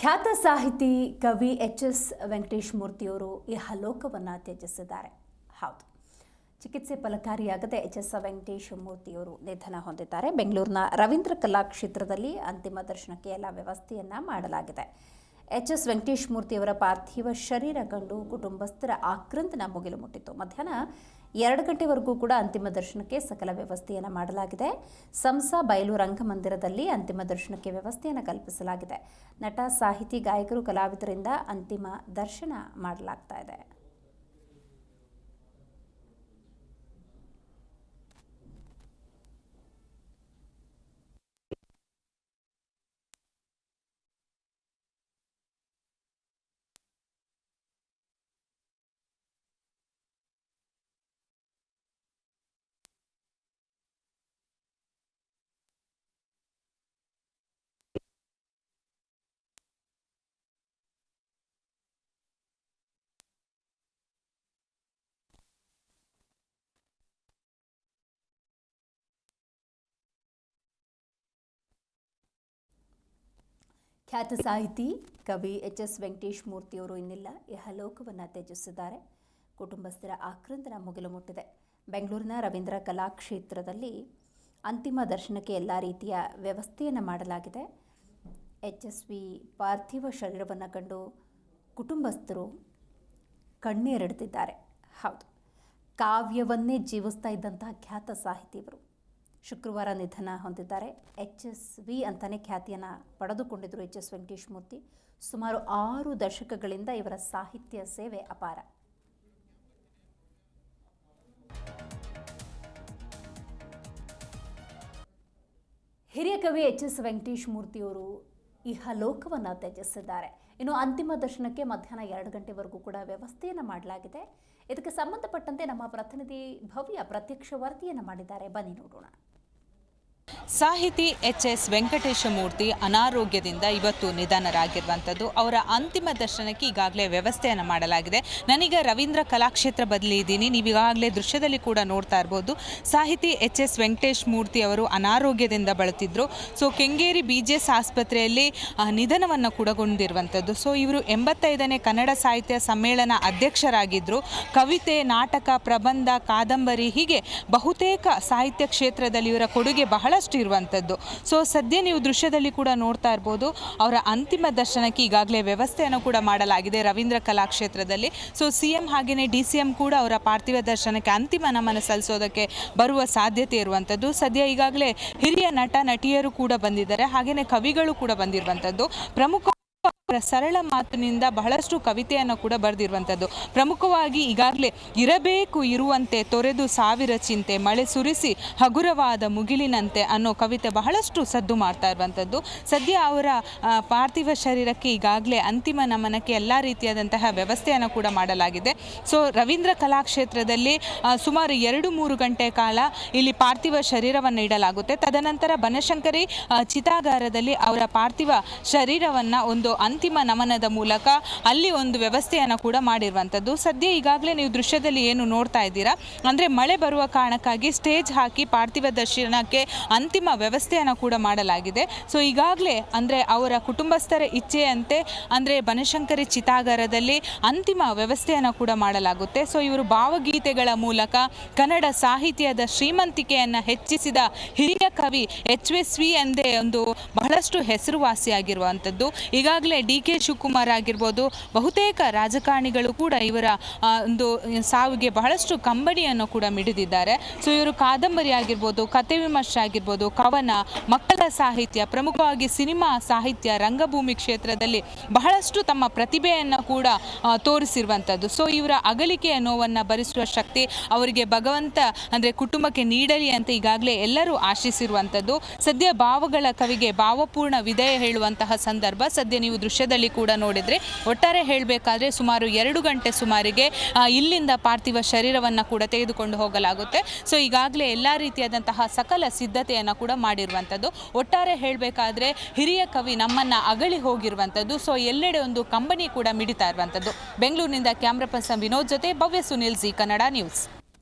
ಖ್ಯಾತ ಸಾಹಿತಿ ಕವಿ ಎಚ್ ಎಸ್ ವೆಂಕಟೇಶ್ ಮೂರ್ತಿಯವರು ಈ ಹಲೋಕವನ್ನು ತ್ಯಜಿಸಿದ್ದಾರೆ. ಹೌದು. ಚಿಕಿತ್ಸೆ ಫಲಕಾರಿಯಾಗದೆ ಎಚ್ ಎಸ್ ವೆಂಕಟೇಶ್ ಮೂರ್ತಿಯವರು ನಿಧನ ಹೊಂದಿದ್ದಾರೆ. ಬೆಂಗಳೂರಿನ ರವೀಂದ್ರ ಕಲಾಕ್ಷೇತ್ರದಲ್ಲಿ ಅಂತಿಮ ದರ್ಶನಕ್ಕೆ ಎಲ್ಲ ವ್ಯವಸ್ಥೆಯನ್ನ ಮಾಡಲಾಗಿದೆ. ಎಚ್ ಎಸ್ ವೆಂಕಟೇಶ್ ಮೂರ್ತಿಯವರ ಪಾರ್ಥಿವ ಶರೀರ ಕಂಡು ಕುಟುಂಬಸ್ಥರ ಆಕ್ರಂದನ ಮುಗಿಲು ಮುಟ್ಟಿತು. ಮಧ್ಯಾಹ್ನ ಎರಡು ಗಂಟೆವರೆಗೂ ಕೂಡ ಅಂತಿಮ ದರ್ಶನಕ್ಕೆ ಸಕಲ ವ್ಯವಸ್ಥೆಯನ್ನು ಮಾಡಲಾಗಿದೆ. ಸಂಸ ಬಯಲು ರಂಗಮಂದಿರದಲ್ಲಿ ಅಂತಿಮ ದರ್ಶನಕ್ಕೆ ವ್ಯವಸ್ಥೆಯನ್ನು ಕಲ್ಪಿಸಲಾಗಿದೆ. ನಟ ಸಾಹಿತಿ, ಗಾಯಕರು, ಕಲಾವಿದರಿಂದ ಅಂತಿಮ ದರ್ಶನ ಮಾಡಲಾಗ್ತಾ ಇದೆ. ಖ್ಯಾತ ಸಾಹಿತಿ ಕವಿ ಎಚ್ ಎಸ್ ವೆಂಕಟೇಶ್ ಮೂರ್ತಿಯವರು ಇನ್ನಿಲ್ಲ. ಇಹಲೋಕವನ್ನು ತ್ಯಜಿಸಿದ್ದಾರೆ ಕುಟುಂಬಸ್ಥರ ಆಕ್ರಂದನ ಮುಗಿಲು ಮುಟ್ಟಿದೆ ಬೆಂಗಳೂರಿನ ರವೀಂದ್ರ ಕಲಾಕ್ಷೇತ್ರದಲ್ಲಿ ಅಂತಿಮ ದರ್ಶನಕ್ಕೆ ಎಲ್ಲ ರೀತಿಯ ವ್ಯವಸ್ಥೆಯನ್ನು ಮಾಡಲಾಗಿದೆ. ಎಚ್ ಎಸ್ ವಿ ಪಾರ್ಥಿವ ಶರೀರವನ್ನು ಕಂಡು ಕುಟುಂಬಸ್ಥರು ಕಣ್ಣೀರೆಡ್ತಿದ್ದಾರೆ ಹೌದು. ಕಾವ್ಯವನ್ನೇ ಜೀವಿಸ್ತಾ ಇದ್ದಂತಹ ಖ್ಯಾತ ಸಾಹಿತಿ ಇವರು ಶುಕ್ರವಾರ ನಿಧನ ಹೊಂದಿದ್ದಾರೆ. ಎಚ್ ಎಸ್ ವಿ ಅಂತಲೇ ಖ್ಯಾತಿಯನ್ನು ಪಡೆದುಕೊಂಡಿದ್ದರು ಎಚ್ ಎಸ್ ವೆಂಕಟೇಶ್ ಮೂರ್ತಿ. ಸುಮಾರು ಆರು ದಶಕಗಳಿಂದ ಇವರ ಸಾಹಿತ್ಯ ಸೇವೆ ಅಪಾರ. ಹಿರಿಯ ಕವಿ ಎಚ್ ಎಸ್ ವೆಂಕಟೇಶ್ ಮೂರ್ತಿಯವರು ಇಹಲೋಕವನ್ನು ತ್ಯಜಿಸಿದ್ದಾರೆ. ಇನ್ನು ಅಂತಿಮ ದರ್ಶನಕ್ಕೆ ಮಧ್ಯಾಹ್ನ ಎರಡು ಗಂಟೆವರೆಗೂ ಕೂಡ ವ್ಯವಸ್ಥೆಯನ್ನು ಮಾಡಲಾಗಿದೆ. ಇದಕ್ಕೆ ಸಂಬಂಧಪಟ್ಟಂತೆ ನಮ್ಮ ಪ್ರತಿನಿಧಿ ಭವ್ಯ ಪ್ರತ್ಯಕ್ಷ ವರದಿಯನ್ನು ಮಾಡಿದ್ದಾರೆ. ಬನ್ನಿ ನೋಡೋಣ. ಸಾಹಿತಿ ಎಚ್ ಎಸ್ ವೆಂಕಟೇಶ ಮೂರ್ತಿ ಅನಾರೋಗ್ಯದಿಂದ ಇವತ್ತು ನಿಧನರಾಗಿರುವಂಥದ್ದು. ಅವರ ಅಂತಿಮ ದರ್ಶನಕ್ಕೆ ಈಗಾಗಲೇ ವ್ಯವಸ್ಥೆಯನ್ನು ಮಾಡಲಾಗಿದೆ. ನಾನೀಗ ರವೀಂದ್ರ ಕಲಾಕ್ಷೇತ್ರ ಬದಲಿದ್ದೀನಿ ನೀವು ಈಗಾಗಲೇ ದೃಶ್ಯದಲ್ಲಿ ಕೂಡ ನೋಡ್ತಾ ಇರ್ಬೋದು. ಸಾಹಿತಿ ಎಚ್ ಎಸ್ ವೆಂಕಟೇಶ್ ಮೂರ್ತಿ ಅವರು ಅನಾರೋಗ್ಯದಿಂದ ಬಳತಿದ್ರು. So, Kengeri B G S ಆಸ್ಪತ್ರೆಯಲ್ಲಿ ನಿಧನವನ್ನು ಕೂಡಗೊಂಡಿರುವಂಥದ್ದು ಸೊ, ಇವರು ಎಂಬತ್ತೈದನೇ ಕನ್ನಡ ಸಾಹಿತ್ಯ ಸಮ್ಮೇಳನ ಅಧ್ಯಕ್ಷರಾಗಿದ್ದರು ಕವಿತೆ, ನಾಟಕ, ಪ್ರಬಂಧ, ಕಾದಂಬರಿ ಹೀಗೆ ಬಹುತೇಕ ಸಾಹಿತ್ಯ ಕ್ಷೇತ್ರದಲ್ಲಿ ಇವರ ಕೊಡುಗೆ ಬಹಳಷ್ಟು ಇರುವಂಥದ್ದು. ಸೊ ಸದ್ಯ ನೀವು ದೃಶ್ಯದಲ್ಲಿ ಕೂಡ ನೋಡ್ತಾ ಇರ್ಬೋದು, ಅವರ ಅಂತಿಮ ದರ್ಶನಕ್ಕೆ ಈಗಾಗಲೇ ವ್ಯವಸ್ಥೆಯನ್ನು ಕೂಡ ಮಾಡಲಾಗಿದೆ ರವೀಂದ್ರ ಕಲಾಕ್ಷೇತ್ರದಲ್ಲಿ ಸೊ ಸಿ ಎಂ ಹಾಗೆಯೇ ಡಿ ಕೂಡ ಅವರ ಪಾರ್ಥಿವ ದರ್ಶನಕ್ಕೆ ಅಂತಿಮ ನಮನ ಸಲ್ಲಿಸೋದಕ್ಕೆ ಬರುವ ಸಾಧ್ಯತೆ ಇರುವಂಥದ್ದು. ಸದ್ಯ ಈಗಾಗಲೇ ಹಿರಿಯ ನಟ, ನಟಿಯರು ಕೂಡ ಬಂದಿದ್ದಾರೆ ಹಾಗೆಯೇ ಕವಿಗಳು ಕೂಡ ಬಂದಿರುವಂಥದ್ದು. ಪ್ರಮುಖ ಸರಳ ಮಾತಿನಿಂದ ಬಹಳಷ್ಟು ಕವಿತೆಯನ್ನು ಕೂಡ ಬರೆದಿರುವಂಥದ್ದು. ಪ್ರಮುಖವಾಗಿ ಈಗಾಗಲೇ ಇರಬೇಕು ಇರುವಂತೆ ತೊರೆದು ಸಾವಿರ ಚಿಂತೆ, ಮಳೆ ಸುರಿಸಿ ಹಗುರವಾದ ಮುಗಿಲಿನಂತೆ ಅನ್ನೋ ಕವಿತೆ ಬಹಳಷ್ಟು ಸದ್ದು ಮಾಡ್ತಾ ಇರುವಂಥದ್ದು. ಸದ್ಯ ಅವರ ಪಾರ್ಥಿವ ಶರೀರಕ್ಕೆ ಈಗಾಗಲೇ ಅಂತಿಮ ನಮನಕ್ಕೆ ಎಲ್ಲ ರೀತಿಯಾದಂತಹ ವ್ಯವಸ್ಥೆಯನ್ನು ಕೂಡ ಮಾಡಲಾಗಿದೆ. ಸೊ, ರವೀಂದ್ರ ಕಲಾಕ್ಷೇತ್ರದಲ್ಲಿ ಸುಮಾರು ಎರಡು ಮೂರು ಗಂಟೆ ಕಾಲ ಇಲ್ಲಿ ಪಾರ್ಥಿವ ಶರೀರವನ್ನು ಇಡಲಾಗುತ್ತೆ. ತದನಂತರ ಬನಶಂಕರಿ ಚಿತಾಗಾರದಲ್ಲಿ ಅವರ ಪಾರ್ಥಿವ ಶರೀರವನ್ನು ಒಂದು ಅಂತಿಮ ನಮನದ ಮೂಲಕ ಅಲ್ಲಿ ಒಂದು ವ್ಯವಸ್ಥೆಯನ್ನು ಕೂಡ ಮಾಡಿರುವಂಥದ್ದು ಸದ್ಯ ಈಗಾಗಲೇ ನೀವು ದೃಶ್ಯದಲ್ಲಿ ಏನು ನೋಡ್ತಾ ಇದ್ದೀರಾ? ಅಂದರೆ ಮಳೆ ಬರುವ ಕಾರಣಕ್ಕಾಗಿ ಸ್ಟೇಜ್ ಹಾಕಿ ಪಾರ್ಥಿವ ದರ್ಶನಕ್ಕೆ ಅಂತಿಮ ವ್ಯವಸ್ಥೆಯನ್ನು ಕೂಡ ಮಾಡಲಾಗಿದೆ. ಸೊ, ಈಗಾಗಲೇ ಅಂದರೆ ಅವರ ಕುಟುಂಬಸ್ಥರ ಇಚ್ಛೆಯಂತೆ ಅಂದರೆ ಬನಶಂಕರಿ ಚಿತಾಗಾರದಲ್ಲಿ ಅಂತಿಮ ವ್ಯವಸ್ಥೆಯನ್ನು ಕೂಡ ಮಾಡಲಾಗುತ್ತೆ. ಸೊ, ಇವರು ಭಾವಗೀತೆಗಳ ಮೂಲಕ ಕನ್ನಡ ಸಾಹಿತ್ಯದ ಶ್ರೀಮಂತಿಕೆಯನ್ನು ಹೆಚ್ಚಿಸಿದ ಹಿರಿಯ ಕವಿ ಎಚ್ ವಿ ಎಂದೇ ಒಂದು ಬಹಳಷ್ಟು ಹೆಸರುವಾಸಿಯಾಗಿರುವಂಥದ್ದು ಈಗಾಗಲೇ ಡಿ ಕೆ ಶಿವಕುಮಾರ್ ಆಗಿರ್ಬೋದು, ಬಹುತೇಕ ರಾಜಕಾರಣಿಗಳು ಕೂಡ ಇವರ ಒಂದು ಸಾವಿಗೆ ಬಹಳಷ್ಟು ಕಂಬಡಿಯನ್ನು ಕೂಡ ಮಿಡಿದಿದ್ದಾರೆ. ಸೊ ಇವರು ಕಾದಂಬರಿ ಆಗಿರ್ಬೋದು, ಕತೆ ವಿಮರ್ಶೆ ಆಗಿರ್ಬೋದು, ಕವನ, ಮಕ್ಕಳ ಸಾಹಿತ್ಯ, ಪ್ರಮುಖವಾಗಿ ಸಿನಿಮಾ ಸಾಹಿತ್ಯ, ರಂಗಭೂಮಿ ಕ್ಷೇತ್ರದಲ್ಲಿ ಬಹಳಷ್ಟು ತಮ್ಮ ಪ್ರತಿಭೆಯನ್ನು ಕೂಡ ತೋರಿಸಿರುವಂಥದ್ದು. ಸೊ ಇವರ ಅಗಲಿಕೆಯ ನೋವನ್ನು ಭರಿಸುವ ಶಕ್ತಿ ಅವರಿಗೆ ಭಗವಂತ, ಅಂದರೆ ಕುಟುಂಬಕ್ಕೆ ನೀಡಲಿ ಅಂತ ಈಗಾಗಲೇ ಎಲ್ಲರೂ ಆಶಿಸಿರುವಂಥದ್ದು. ಸದ್ಯ ಭಾವಗಳ ಕವಿಗೆ ಭಾವಪೂರ್ಣ ವಿಧೇಯ ಹೇಳುವಂತಹ ಸಂದರ್ಭ. ಸದ್ಯ ನೀವು ದೃಶ್ಯದಲ್ಲಿ ಕೂಡ ನೋಡಿದರೆ ಒಟ್ಟಾರೆ ಹೇಳಬೇಕಾದ್ರೆ ಸುಮಾರು ಎರಡು ಗಂಟೆ ಸುಮಾರಿಗೆ ಇಲ್ಲಿಂದ ಪಾರ್ಥಿವ ಶರೀರವನ್ನು ಕೂಡ ತೆಗೆದುಕೊಂಡು ಹೋಗಲಾಗುತ್ತೆ. ಸೊ ಈಗಾಗಲೇ ಎಲ್ಲ ರೀತಿಯಾದಂತಹ ಸಕಲ ಸಿದ್ಧತೆಯನ್ನು ಕೂಡ ಮಾಡಿರುವಂಥದ್ದು. ಒಟ್ಟಾರೆ ಹೇಳಬೇಕಾದ್ರೆ ಹಿರಿಯ ಕವಿ ನಮ್ಮನ್ನು ಅಗಳಿ ಹೋಗಿರುವಂಥದ್ದು. ಸೊ ಎಲ್ಲೆಡೆ ಒಂದು ಕಂಬನಿ ಕೂಡ ಮಿಡಿತಾ ಇರುವಂಥದ್ದು. ಬೆಂಗಳೂರಿನಿಂದ ಕ್ಯಾಮ್ರಾ ಪರ್ಸನ್ ವಿನೋದ್ ಜೊತೆ ಭವ್ಯ ಸುನಿಲ್ ಜಿ, ಕನ್ನಡ ನ್ಯೂಸ್.